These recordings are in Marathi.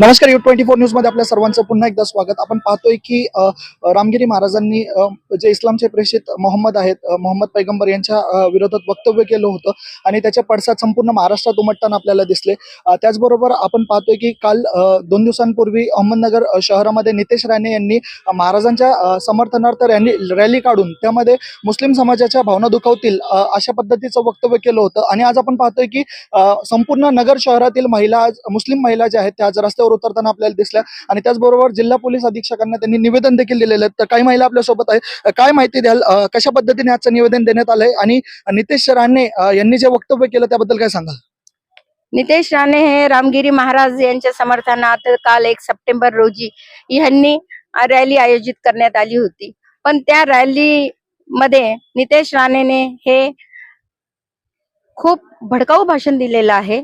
नमस्कार यू ट्वेंटी फोर न्यूजमध्ये आपल्या सर्वांचं पुन्हा एकदा स्वागत. आपण पाहतोय की रामगिरी महाराजांनी जे इस्लामचे प्रेषित मोहम्मद आहेत मोहम्मद पैगंबर यांच्या विरोधात वक्तव्य केलं होतं आणि त्याच्या पडसाद संपूर्ण महाराष्ट्रात उमटताना आपल्याला दिसले. त्याचबरोबर आपण पाहतोय की काल दोन दिवसांपूर्वी अहमदनगर शहरामध्ये नितेश राणे यांनी महाराजांच्या समर्थनार्थ रॅली रॅली काढून त्यामध्ये मुस्लिम समाजाच्या भावना दुखावतील अशा पद्धतीचं वक्तव्य केलं होतं. आणि आज आपण पाहतोय की संपूर्ण नगर शहरातील महिला आज मुस्लिम महिला ज्या आहेत त्या आज रस्त्यावर उतरताना आपल्याला दिसल्या. आणि त्याचबरोबर जिल्हा पोलीस अधीक्षकांना त्यांनी निवेदन देखील दिलेलं आहे. तर काही महिला आपल्यासोबत आहे काय माहिती द्याल? कशा पद्धतीने आजचं निवेदन देण्यात आलंय? आणि नितेश राणे यांनी जे वक्तव्य केलं त्याबद्दल काय सांगाल? नितेश राणे हे रामगिरी महाराज यांच्या समर्थनात काल एक सप्टेंबर रोजी ह्यांनी रॅली आयोजित करण्यात आली होती. पण त्या रॅली मध्ये नितेश राणेने हे खूप भडकाऊ भाषण दिलेलं आहे.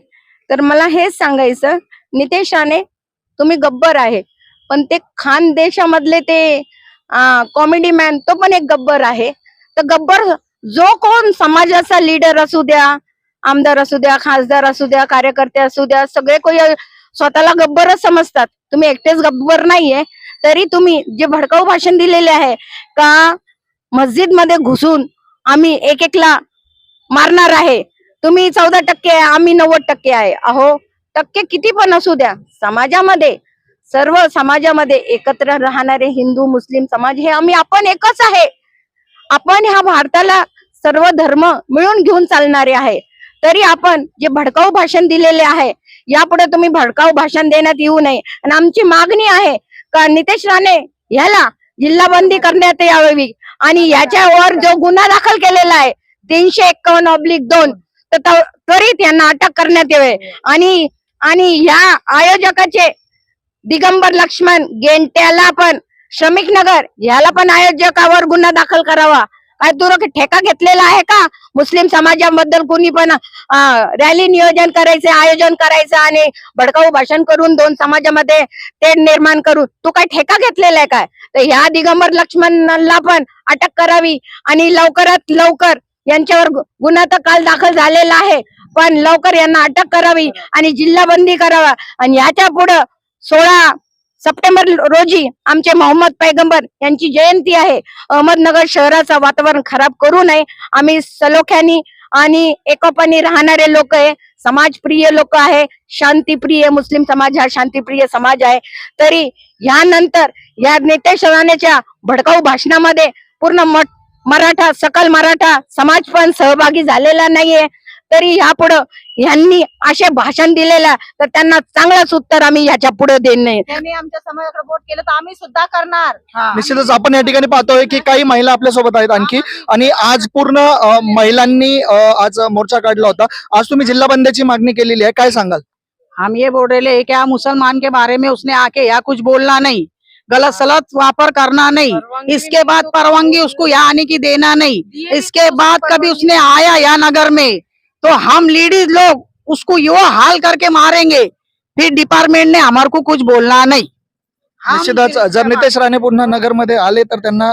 तर मला हेच सांगायचं नितेश राणे तुम्ही गब्बर आहे. पण ते खान देशामधले ते कॉमेडी मॅन तो पण एक गब्बर आहे. तर गब्बर जो कोण समाजाचा लीडर असू द्या आमदार असू द्या खासदार असू द्या कार्यकर्ते असू द्या सगळे कोणी स्वतःला गब्बरच समजतात. तुम्ही एकटेच गब्बर नाहीये. तरी तुम्ही जे भडकाऊ भाषण दिलेले आहे का मस्जिदमध्ये घुसून आम्ही एक एकला मारणार आहे? तुम्ही चौदा टक्के आहे आम्ही नव्वद टक्के आहे. अहो टक्के किती पण असू द्या समाजामध्ये सर्व समाजामध्ये एकत्र राहणारे हिंदू मुस्लिम समाज हे आम्ही आपण एकच आहे. आपण ह्या भारताला सर्व धर्म मिळून घेऊन चालणारे आहे. तरी आपण जे भडकाऊ भाषण दिलेले आहे यापुढे तुम्ही भडकाऊ भाषण देण्यात येऊ नये. आणि आमची मागणी आहे का नितेश राणे ह्याला जिल्हाबंदी करण्यात यावी? आणि याच्यावर जो गुन्हा दाखल केलेला आहे तीनशे एक्कावन्न ऑब्लिक दोन तर त- त्वरित यांना अटक करण्यात यावे. आणि आणि ह्या आयोजकाचे दिगंबर लक्ष्मण गेंट्याला पण श्रमिक नगर याला पण आयोजकावर गुन्हा दाखल करावा. काय तू ठेका घेतलेला आहे का? मुस्लिम समाजाबद्दल कोणी पण रॅली नियोजन करायचे आयोजन करायचं आणि भडकाऊ भाषण करून दोन समाजामध्ये ते निर्माण करून तू काय ठेका घेतलेला आहे काय? तर ह्या दिगंबर लक्ष्मणला पण अटक करावी आणि लवकरात लवकर यांच्यावर गु- गुन्हा तर काल दाखल झालेला आहे. पण लवकर यांना अटक करावी आणि जिल्हाबंदी करावा. आणि याच्या पुढं सोळा सप्टेंबर रोजी आमचे मोहम्मद पैगंबर यांची जयंती आहे. अहमदनगर शहराचं वातावरण खराब करू नये. आम्ही सलोख्यानी आणि एकोपानी राहणारे लोक आहे. समाजप्रिय लोक आहे. शांतीप्रिय मुस्लिम समाज हा शांतीप्रिय समाज आहे. तरी यानंतर या नेते शराण्याच्या भडकाऊ भाषणामध्ये पूर्ण मठ- मराठा सकल मराठा समाज पण सहभागी झालेला नाहीये. तरी यापुढं यांनी असे भाषण दिलेलं तर त्यांना चांगलंच उत्तर आम्ही याच्यापुढे देणे त्यांनी आमच्या समाजाकडे केलं तर आम्ही सुद्धा करणार. निश्चितच आपण या ठिकाणी पाहतोय की काही महिला आपल्यासोबत आहेत आणखी. आणि आज पूर्ण महिलांनी आज मोर्चा काढला होता. आज तुम्ही जिल्हा बंदीची मागणी केलेली आहे. काय सांगाल? हम ये बोल रहे हैं क्या मुसलमान के बारे में उसने आके या कुछ बोलना नहीं? गलत सलत वापर करना नहीं। इसके बाद परवानगी उसको यहाँ आने की देना नहीं। इसके बाद कभी उसने आया यहाँ नगर में तो हम लेडीज़ लोग उसको यो हाल करके मारेंगे। फिर डिपार्टमेंट ने हमारे को कुछ बोलना नहीं। निश्चितच जर नितेश राणे पुन्हा नगरमध्ये आले तर त्यांना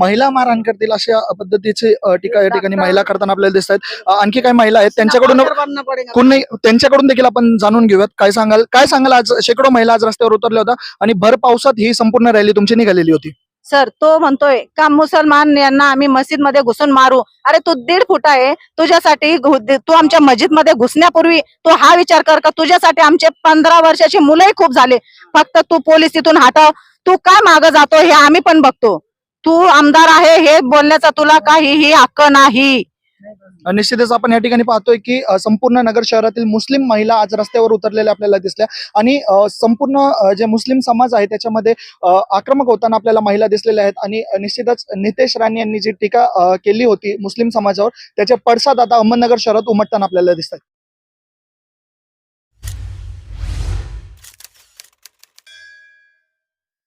महिला मारहाण करतील अशा पद्धतीची टीका या ठिकाणी महिला करताना आपल्याला दिसत आहेत. आणखी काही महिला आहेत त्यांच्याकडून कोण त्यांच्याकडून देखील आपण जाणून घेऊयात. काय सांगाल काय सांगाल आज शेकडो महिला आज रस्त्यावर उतरल्या होत्या आणि भर पावसात ही संपूर्ण रॅली तुमची निघालेली होती. सर तो म्हणतोय का मुसलमान यांना आम्ही मस्जिदमध्ये घुसून मारू? अरे तू दीड फुट आहे तुझ्यासाठी तू आमच्या मस्जिदमध्ये घुसण्यापूर्वी तू हा विचार कर का? तुझ्यासाठी आमचे पंधरा वर्षाची मुलंही खूप झाले. फक्त तू पोलीस तिथून हटव. तू काय माग जातो हे आम्ही पण बघतो. तू आमदार आहे हे बोलण्याचा तुला काहीही हक्क नाही. निश्चितच आपण या ठिकाणी पाहतोय की संपूर्ण नगर शहरातील मुस्लिम महिला आज रस्त्यावर उतरलेल्या आपल्याला दिसल्या. आणि संपूर्ण जे मुस्लिम समाज आहे त्याच्यामध्ये आक्रमक होताना आपल्याला महिला दिसलेल्या आहेत. आणि निश्चितच नितेश राणे यांनी जी टीका केली होती मुस्लिम समाजावर त्याचे पडसाद आता अहमदनगर शहरात उमटताना आपल्याला दिसतात